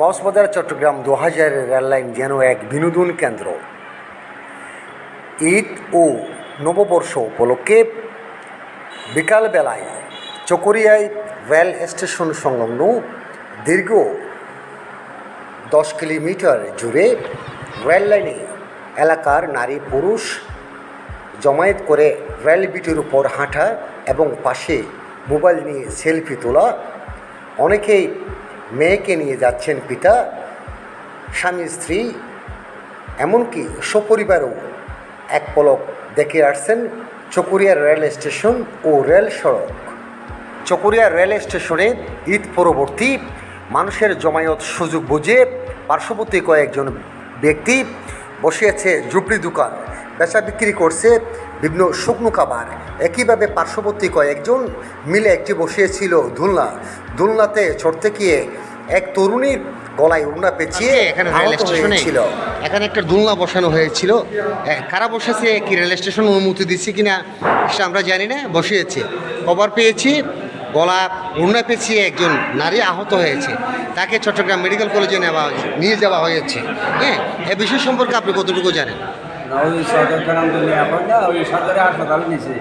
কক্সবাজার, চট্টগ্রাম দু হাজারের রেললাইন যেন এক বিনোদন কেন্দ্র। ঈদ ও নববর্ষ উপলক্ষে বিকালবেলায় চকরিয়ায় রেল স্টেশন সংলগ্ন দীর্ঘ দশ কিলোমিটার জুড়ে রেললাইনে এলাকার নারী পুরুষ জমায়েত করে রেল বিটির উপর হাঁটা এবং পাশে মোবাইল নিয়ে সেলফি তোলা, অনেকেই মেয়েকে নিয়ে যাচ্ছেন পিতা, স্বামী, স্ত্রী, এমনকি সপরিবারও এক পলক দেখে আসছেন চকরিয়া রেল স্টেশন ও রেল সড়ক। চকরিয়া রেল স্টেশনে ঈদ পরবর্তী মানুষের জমায়েত সুযোগ বুঝে পার্শ্ববর্তী কয়েকজন ব্যক্তি বসিয়েছে ঝুপড়ি দোকান। বেচা বিক্রি করছে বিভিন্ন শুকনো খাবার একইভাবে পার্শ্ববর্তী কয়েকজন মিলে একটি বসিয়েছিল দুলনা। দুলনাতে চড়তে গিয়ে এক তরুণীর গলায় উড়না পেঁচিয়ে এখানে রেল স্টেশনে হয়েছিল। এখানে একটা দোলনা বসানো হয়েছিল। কারা বসেছে কি রেল স্টেশন অনুমতি দিচ্ছে কিনা সেটা আমরা জানি না বসিয়েছে। খবর পেয়েছি গলা উড়না পেঁচিয়ে একজন নারী আহত হয়েছে। তাকে চট্টগ্রাম মেডিকেল কলেজে নেওয়া হয়েছে নিয়ে যাওয়া হয়েছে। হ্যাঁ এ বিষয় সম্পর্কে আপনি কতটুকু জানেন? ওই সরকার কেরাম দিলে এখন না ওই সরকারি হাসপাতালে নিছে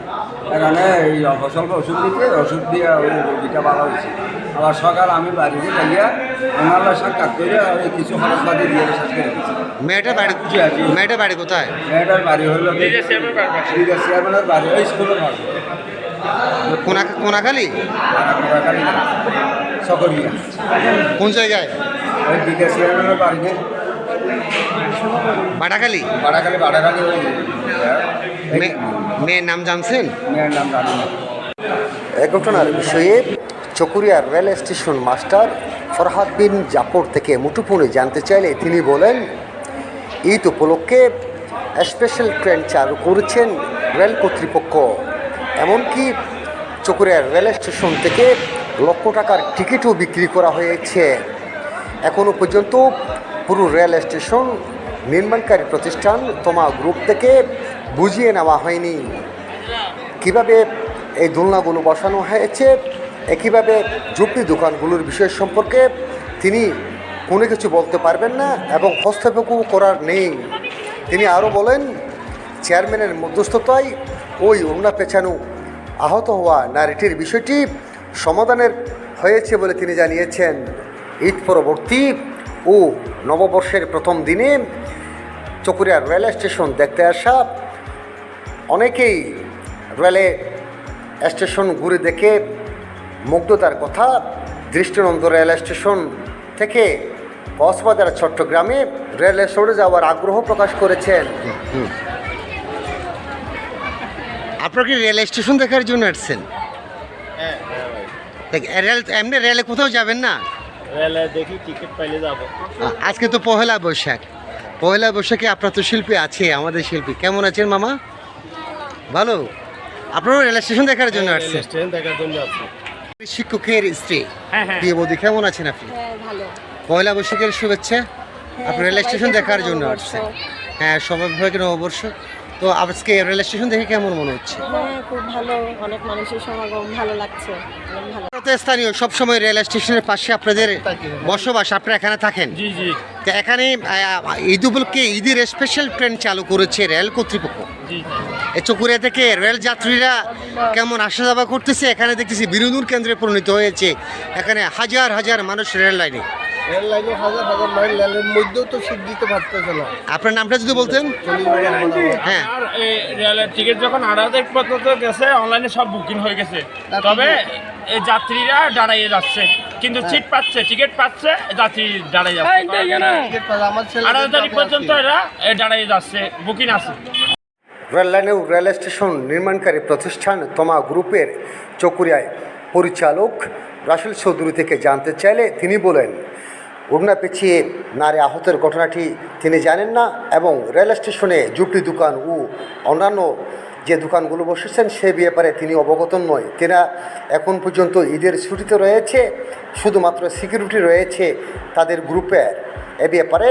এখানে এই ফসল ওষুধ দিচ্ছে ওষুধ দিয়ে ওই রোগীটা ভালো হয়েছে। আবার সকাল আমি বাড়িতে যাইয়া ওনারা সাক্ষাৎ করে ওই কিছু খরচপাতি দিয়ে শেষ করে দিচ্ছি মেয়েটা বাড়ি জি, জি। মেয়েটা বাড়ি কোথায়? মেয়েটার বাড়ি হলো চেয়ারম্যানের বাড়ি ওই স্কুলের বাড়ি। কোনা কোনাখালী? কোনাকালী সকরিয়া কোন জায়গায়? ওই দিকে চেয়ারম্যানের বাড়ি বাটাখালী বাড়াকালী ওই মে- মেয়ের নাম জানছেন? মেয়ের নাম জানি এ ঘটনার বিষয়ে চকুরিয়ার rail station master Farhad bin Jafar থেকে মুঠোফোনে জানতে চাইলে তিনি বলেন ঈদ উপলক্ষে স্পেশাল ট্রেন চালু করেছেন রেল কর্তৃপক্ষ। এমনকি চকুরিয়ার রেল স্টেশন থেকে লক্ষ টাকার টিকিটও বিক্রি করা হয়েছে। এখনও পর্যন্ত পুরো রেল স্টেশন নির্মাণকারী প্রতিষ্ঠান তোমা গ্রুপ থেকে বুঝিয়ে নেওয়া হয়নি। কীভাবে এই দোলনাগুলো বসানো হয়েছে একইভাবে ঝুপড়ি দোকানগুলোর বিষয় সম্পর্কে তিনি কোনো কিছু বলতে পারবেন না এবং হস্তক্ষেপও করার নেই। তিনি আরও বলেন, চেয়ারম্যানের মধ্যস্থতায় ওই ওড়না পেছানো আহত হওয়া নারীটির বিষয়টি সমাধানের হয়েছে বলে তিনি জানিয়েছেন। ঈদ পরবর্তী ও নববর্ষের প্রথম দিনে চকুরিয়ার রেল স্টেশন দেখতে আসা। অনেকেই রেলে স্টেশন ঘুরে দেখে মুগ্ধতার কথা। দৃষ্টিনন্দ রেল স্টেশন থেকে কক্সবাজার চট্টগ্রামে রেল সরে যাওয়ার আগ্রহ প্রকাশ করেছেন। আপনার কি রেল স্টেশন দেখার জন্য আসছেন? দেখ, রেল এমনি রেলে কোথাও যাবেন না? দেখি টিকিট পাইলে যাব। আজকে তো পহেলা বৈশাখ। পহেলা বৈশাখে আপনার তো শিল্পী আছে আমাদের শিল্পী। কেমন আছেন মামা? ভালো? আপনারও রেল স্টেশন দেখার জন্য আসছে দেখার জন্য আছে শিক্ষকের স্ত্রী। হ্যাঁ হ্যাঁ। বৌদি কেমন আছেন আপনি? হ্যাঁ পয়লা বৈশাখের শুভেচ্ছা। আপনি রেল স্টেশন দেখার জন্য। আসছেন। হ্যাঁ স্বাভাবিক নববর্ষ। তো আজকে রেল স্টেশন দেখে কেমন মনে হচ্ছে? হ্যাঁ খুব ভালো। অনেক মানুষের সমাগম ভালো লাগছে। ভালো। স্থানীয় সবসময় রেল স্টেশনের পাশে আপনাদের বসবাস আপনারা এখানে থাকেন? জি জি। তো এখানে ঈদ উপলক্ষে ঈদের স্পেশাল ট্রেন চালু করেছে রেল কর্তৃপক্ষ। জি। এই চকুরিয়া থেকে রেল যাত্রীরা কেমন আসা যাওয়া করতেছে এখানে দেখতেছি বিনোদন কেন্দ্রে পরিণত হয়েছে। এখানে হাজার হাজার মানুষ রেল লাইনে। রেল লাইনে হাজার হাজার মাইল রেলের মধ্যেও তো সিট দিতে পারতেছে না। আপনার নামটা যদি বলতেন? হ্যাঁ। আর এই রেলের টিকিট যখন পর্যন্ত গেছে অনলাইনে সব বুকিং হয়ে গেছে। তবে এই যাত্রীরা দাঁড়াইয়ে যাচ্ছে। কিন্তু সিট পাচ্ছে টিকিট পাচ্ছে যাত্রী দাঁড়াই যাচ্ছে। আড়াই তারিখ পর্যন্ত এরা দাঁড়াইয়ে যাচ্ছে বুকিং আছে। রেল লাইনেও রেল স্টেশন নির্মাণকারী প্রতিষ্ঠান তোমা গ্রুপের চকুরিয়ায় পরিচালক রাসেল চৌধুরী থেকে জানতে চাইলে তিনি বলেন উড়না পেছিয়ে নারী আহতের ঘটনাটি তিনি জানেন না এবং রেল স্টেশনে ঝুপড়ি দোকান ও অন্যান্য যে দোকানগুলো বসেছেন সে ব্যাপারে তিনি অবগত নয়। তেনা এখন পর্যন্ত ঈদের ছুটিতে রয়েছে, শুধুমাত্র সিকিউরিটি রয়েছে তাদের গ্রুপে এ ব্যাপারে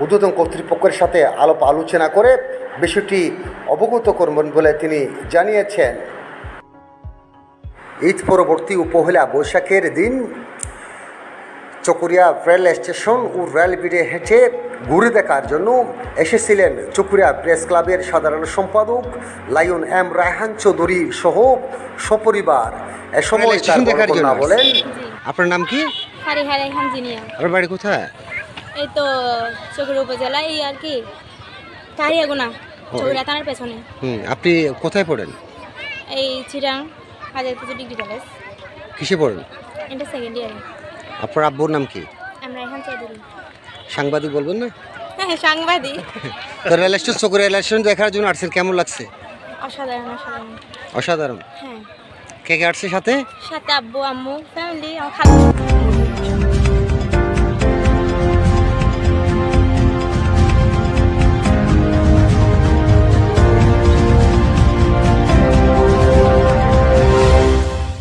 ঊর্ধ্বতন কর্তৃপক্ষের সাথে আলাপ আলোচনা করে বিষয়টি অবগত করবেন বলে তিনি জানিয়েছেন। ঈদ পরবর্তী ও পহেলা বৈশাখের দিন চকুরিয়া রেল স্টেশন ও রেল বিডে হেঁটে ঘুরে দেখার জন্য এসেছিলেন চকুরিয়া প্রেস ক্লাবের সাধারণ সম্পাদক লায়ন এম রায়হান চৌধুরী সহ সপরিবার। এ সময় তার দেখার জন্য। বলেন আপনার নাম কি? হারি হারি হামজিনিয়া আপনার বাড়ি কোথায়? এই তো চকুর উপজেলা এই আর কি কারিয়াগুনা চকুরিয়া থানার পেছনে। হুম আপনি কোথায় পড়েন? এই চিরাং হাজার কিছু ডিগ্রি কলেজ। কিসে পড়েন? এটা সেকেন্ড ইয়ারে আপনার আব্বুর নাম কি? সাংবাদিক বলবেন না? হ্যাঁ সাংবাদিক। তো রেল স্টেশন চকুর রেল স্টেশন দেখার জন্য আসছেন কেমন লাগছে? অসাধারণ অসাধারণ। অসাধারণ। হ্যাঁ। কে কে আসছে সাথে? সাথে আব্বু আম্মু ফ্যামিলি আমার